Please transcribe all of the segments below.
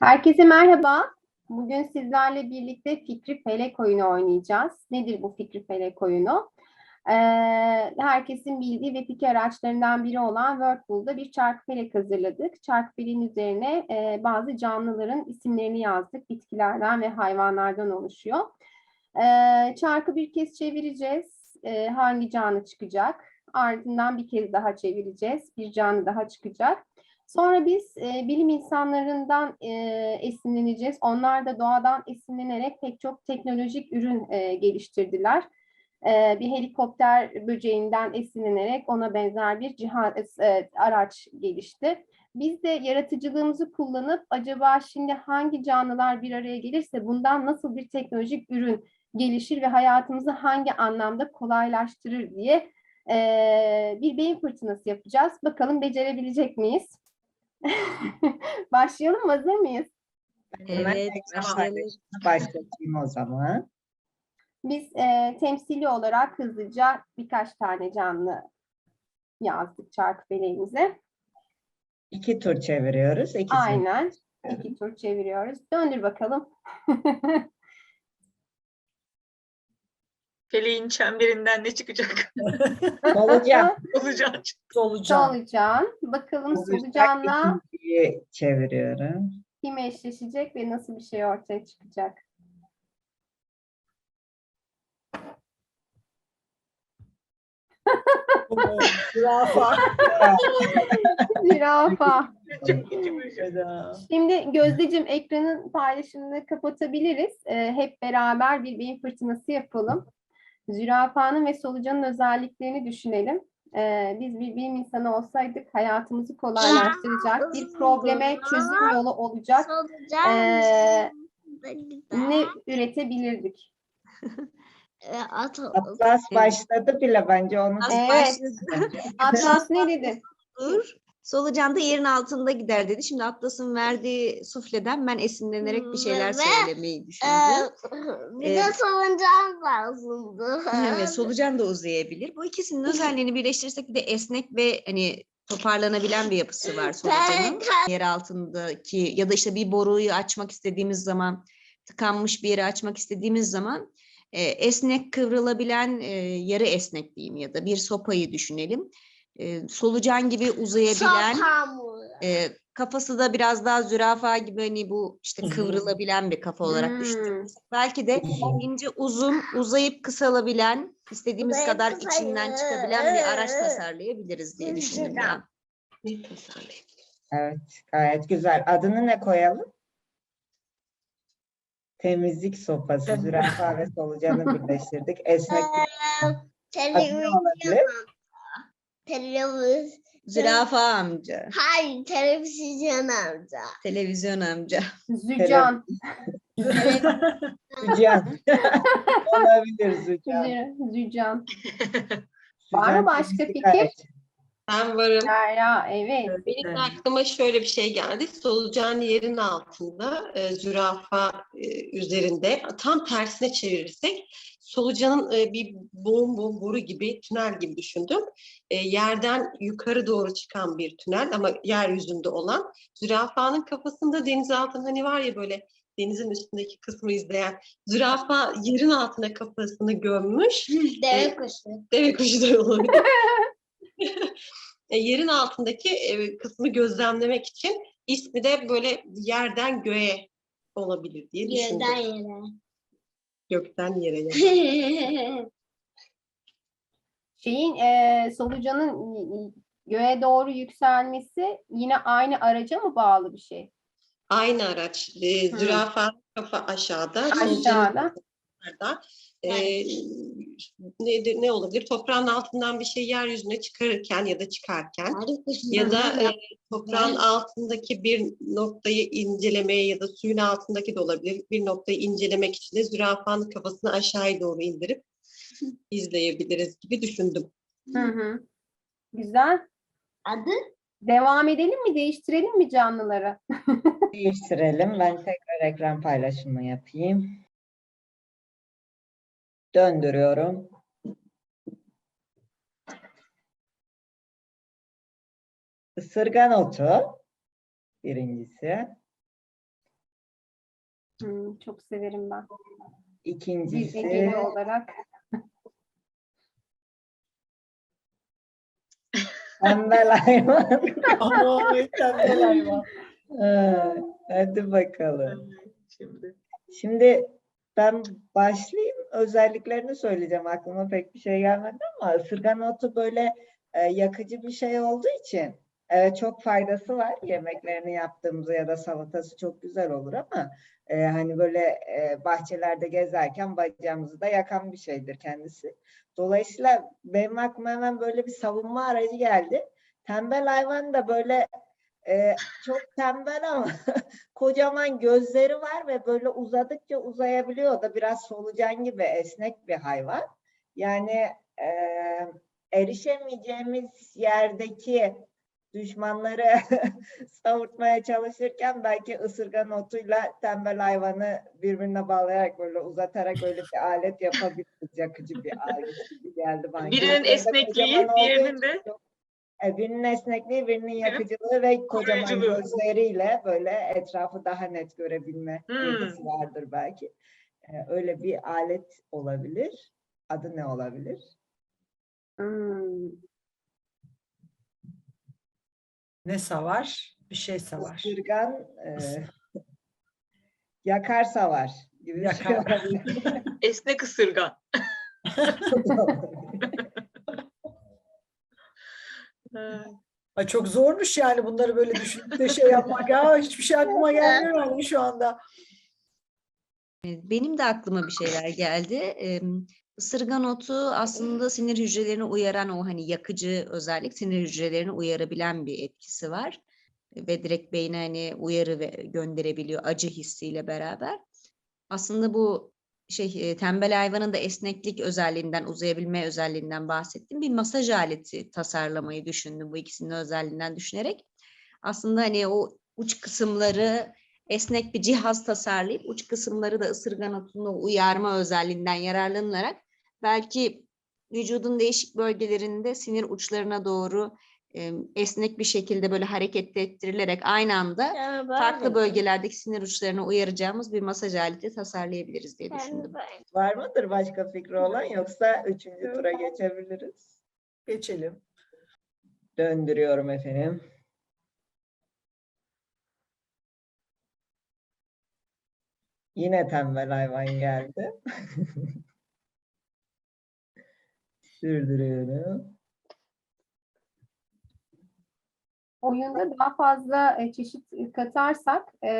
Herkese merhaba. Bugün sizlerle birlikte Fikri Felek oyunu oynayacağız. Nedir bu Fikri Felek oyunu? Ee, herkesin bildiği ve fikir araçlarından biri olan Wordpool'da bir çarkı felek hazırladık. Çarkı feleğin üzerine e, bazı canlıların isimlerini yazdık. Bitkilerden ve hayvanlardan oluşuyor. Ee, çarkı bir kez çevireceğiz. Ee, hangi canlı çıkacak? Ardından bir kez daha çevireceğiz. Bir canlı daha çıkacak. Sonra biz e, bilim insanlarından e, esinleneceğiz. Onlar da doğadan esinlenerek pek çok teknolojik ürün e, geliştirdiler. E, bir helikopter böceğinden esinlenerek ona benzer bir cihaz, e, araç gelişti. Biz de yaratıcılığımızı kullanıp acaba şimdi hangi canlılar bir araya gelirse bundan nasıl bir teknolojik ürün gelişir ve hayatımızı hangi anlamda kolaylaştırır diye e, bir beyin fırtınası yapacağız. Bakalım becerebilecek miyiz? Başlayalım mı? Hazır mıyız? Evet, ekran başlayalım. Başlatayım o zaman. Biz e, temsili olarak hızlıca birkaç tane canlı yazdık çarkı feleğimize. İki tur çeviriyoruz. İkisini. Aynen. İki tur çeviriyoruz. Döndür bakalım. Feleğin çemberinden ne çıkacak? Solucan. Olacak. Solucan. Bakalım Olacak solucanla ikinciyi çeviriyorum. kim eşleşecek ve nasıl bir şey ortaya çıkacak? Zürafa. Zürafa. Çok. Şimdi Gözdeciğim ekranın paylaşımını kapatabiliriz. Ee, hep beraber bir beyin fırtınası yapalım. Zürafanın ve solucanın özelliklerini düşünelim. Ee, biz bir bilim insanı olsaydık hayatımızı kolaylaştıracak, bir probleme çözüm yolu olacak Ee, ne üretebilirdik? Atlas başladı bile bence onu. Evet. Atlas ne dedi? Dur. Solucan da yerin altında gider dedi. Şimdi Atlas'ın verdiği sufleden ben esinlenerek bir şeyler Ve, söylemeyi düşündüm. bir de Evet. salıncak lazımdı. Evet, solucan da uzayabilir. Bu ikisinin özelliğini birleştirirsek bir de esnek ve hani toparlanabilen bir yapısı var solucanın. Yer altındaki ya da işte bir boruyu açmak istediğimiz zaman tıkanmış bir yeri açmak istediğimiz zaman e, esnek kıvrılabilen e, yarı esnek diyeyim ya da bir sopayı düşünelim. E, solucan gibi uzayabilen e, kafası da biraz daha zürafa gibi hani bu işte kıvrılabilen bir kafa olarak Hmm. düşünürsek belki de ince uzun uzayıp kısalabilen istediğimiz Uzayıp kadar içinden çıkabilen bir araç tasarlayabiliriz diye düşündüm ben. Evet, gayet güzel. Adını ne koyalım? Temizlik sopası, zürafa ve solucanı birleştirdik. Esnek Ee, Televizyon. Televizyon. Zürafa amca, Hayır, televizyon amca. televizyon amca. Zücan. Zücan. olabilir Zücan. Zü- Zücan. Var mı başka fikir? Ben varım. Derya, evet. Benim de aklıma şöyle bir şey geldi. Solucan yerin altında, e, zürafa e, üzerinde. Tam tersine çevirirsek solucanın e, bir boğum boğum boru gibi, tünel gibi düşündüm. E, yerden yukarı doğru çıkan bir tünel ama yeryüzünde olan. Zürafanın kafasında deniz altında hani var ya böyle denizin üstündeki kısmı izleyen. Zürafa yerin altına kafasını gömmüş. Deve kuşu. Deve kuşu da olabilir. E, yerin altındaki e, kısmı gözlemlemek için ismi de böyle yerden göğe olabilir diye düşündüm. Yerden Gökten yere. yere. Şeyin e, solucanın göğe doğru yükselmesi yine aynı araca mı bağlı bir şey? Aynı araç. E, zürafa kafa aşağıda. solucanın Aşağıda. yukarıda. E, ne, ne olabilir? Toprağın altından bir şey yeryüzüne çıkarırken ya da çıkarken ya da e, toprağın altındaki bir noktayı incelemeye ya da suyun altındaki de olabilir. Bir noktayı incelemek için de zürafanın kafasını aşağıya doğru indirip izleyebiliriz gibi düşündüm. Hı hı. Güzel. Adı? Devam edelim mi? Değiştirelim mi canlıları? Değiştirelim. Ben tekrar ekran paylaşımı yapayım. Döndürüyorum. Isırgan otu birincisi. Hmm, çok severim ben. İkincisi engelli olarak. tembel hayvan. Ama tembel hayvan. Ha, Hadi bakalım. Şimdi. Şimdi ben başlayayım. Özelliklerini söyleyeceğim. Aklıma pek bir şey gelmedi ama ısırgan otu böyle e, yakıcı bir şey olduğu için evet çok faydası var. Yemeklerini yaptığımızda ya da salatası çok güzel olur ama e, hani böyle e, bahçelerde gezerken bacağımızı da yakan bir şeydir kendisi. Dolayısıyla benim aklıma hemen böyle bir savunma aracı geldi. Tembel hayvan da böyle e, çok tembel ama kocaman gözleri var ve böyle uzadıkça uzayabiliyor. Da biraz solucan gibi esnek bir hayvan. Yani e, erişemeyeceğimiz yerdeki düşmanları savurtmaya çalışırken belki ısırgan otuyla tembel hayvanı birbirine bağlayarak böyle uzatarak öyle bir alet yapabiliriz. Yakıcı bir alet gibi geldi bana. Birinin esnekliği, diğerinin de- çok- birinin esnekliği, birinin yakıcılığı ve kocaman koruyuculuğu. gözleriyle böyle etrafı daha net görebilme Hmm. yetisi vardır belki. E, öyle bir alet olabilir. Adı ne olabilir? Hmm, Ne savar? Bir şey savar. Isırgan e, yakar savar gibi bir şey Yakar. olabilir. Esnek ısırgan. Ay çok zormuş yani bunları böyle düşünüp de şey yapmak. Ya hiçbir şey aklıma gelmiyor yani şu anda. Benim de aklıma bir şeyler geldi. Isırgan otu aslında sinir hücrelerini uyaran o hani yakıcı özellik sinir hücrelerini uyarabilen bir etkisi var. Ve direkt beyne hani uyarı ve gönderebiliyor acı hissiyle beraber. Aslında bu şey e, tembel hayvanın da esneklik özelliğinden uzayabilme özelliğinden bahsettim. Bir masaj aleti tasarlamayı düşündüm bu ikisinin özelliğinden düşünerek. Aslında hani o uç kısımları esnek bir cihaz tasarlayıp uç kısımları da ısırgan otuna uyarma özelliğinden yararlanılarak belki vücudun değişik bölgelerinde sinir uçlarına doğru esnek bir şekilde böyle hareket ettirilerek aynı anda farklı bölgelerdeki sinir uçlarına uyaracağımız bir masaj aleti tasarlayabiliriz diye düşündüm. Var mıdır başka fikri olan yoksa üçüncü tura geçebiliriz. Geçelim. Döndürüyorum efendim. Yine tembel hayvan geldi. Sürdürüyorum. Oyunda daha fazla e, çeşit katarsak e,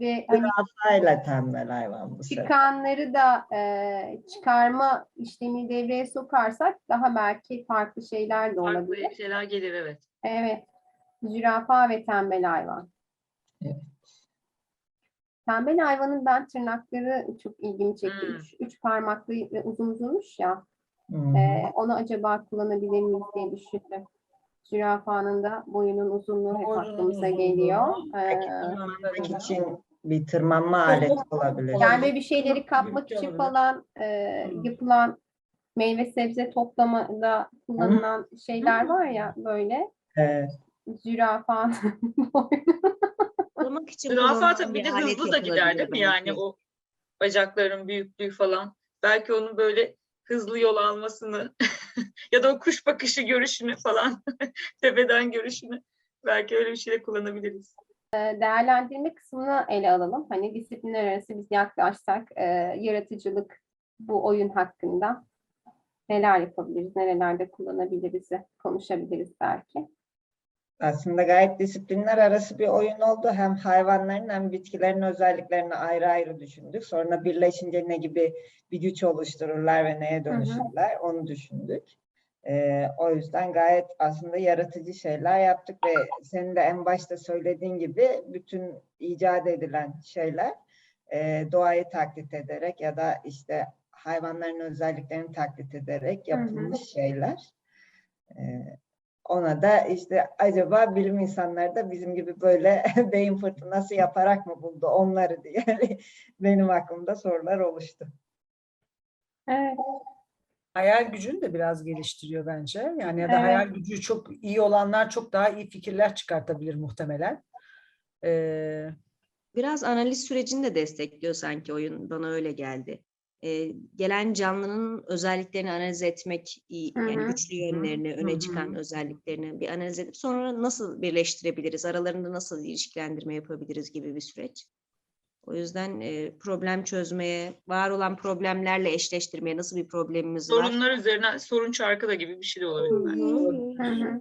ve hani tembel hayvan bu sefer. çıkanları da e, çıkarma işlemi devreye sokarsak daha belki farklı şeyler de olabilir. Farklı şeyler gelir evet. Evet. Zürafa ve tembel hayvan. Evet. Tembel hayvanın ben tırnakları çok ilgimi çekti. Hmm. Üç, üç parmaklı ve uzun uzunmuş ya. Hmm. Ee, onu acaba kullanabilir miyiz diye düşündüm. Zürafanın da boyunun uzunluğu hep aklımıza geliyor. Belki Ee, tırmanmak için bir tırmanma aleti olabilir. yani bir şeyleri kapmak için falan e, yapılan meyve sebze toplamada kullanılan şeyler var ya böyle. Evet. Zürafa Korumak için Zürafa tabii bir de hızlı da gider değil mi yani o bacakların büyüklüğü falan. Belki onun böyle hızlı yol almasını ya da o kuş bakışı görüşünü falan tepeden görüşünü belki öyle bir şeyle kullanabiliriz. değerlendirme kısmını ele alalım. Hani disiplinler arası biz yaklaşsak e, yaratıcılık bu oyun hakkında neler yapabiliriz, nerelerde kullanabiliriz, konuşabiliriz belki. Aslında gayet disiplinler arası bir oyun oldu. Hem hayvanların hem bitkilerin özelliklerini ayrı ayrı düşündük. Sonra birleşince ne gibi bir güç oluştururlar ve neye dönüşürler onu düşündük. Ee, o yüzden gayet aslında yaratıcı şeyler yaptık ve senin de en başta söylediğin gibi bütün icat edilen şeyler e, doğayı taklit ederek ya da işte hayvanların özelliklerini taklit ederek yapılmış şeyler. Ee, ona da işte acaba bilim insanları da bizim gibi böyle beyin fırtınası yaparak mı buldu onları diye benim aklımda sorular oluştu. Evet. Hayal gücünü de biraz geliştiriyor bence. Yani ya da Evet. hayal gücü çok iyi olanlar çok daha iyi fikirler çıkartabilir muhtemelen. Ee, Biraz analiz sürecini de destekliyor sanki oyun. Bana öyle geldi. Ee, gelen canlının özelliklerini analiz etmek, yani hı. güçlü yönlerini, öne çıkan özelliklerini bir analiz edip sonra nasıl birleştirebiliriz, aralarında nasıl ilişkilendirme yapabiliriz gibi bir süreç. O yüzden e, problem çözmeye, var olan problemlerle eşleştirmeye nasıl bir problemimiz var? Sorunlar üzerine sorun çarkı da gibi bir şey de olabilir. Hı hı.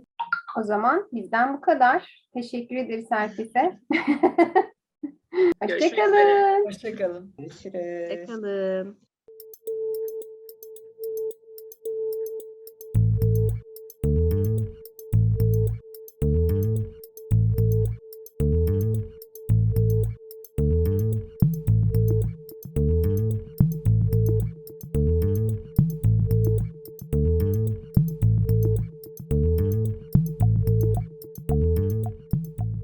O zaman bizden bu kadar. Teşekkür ederiz herkese. Hoşçakalın. Hoşçakalın. Görüşürüz. Hoşçakalın.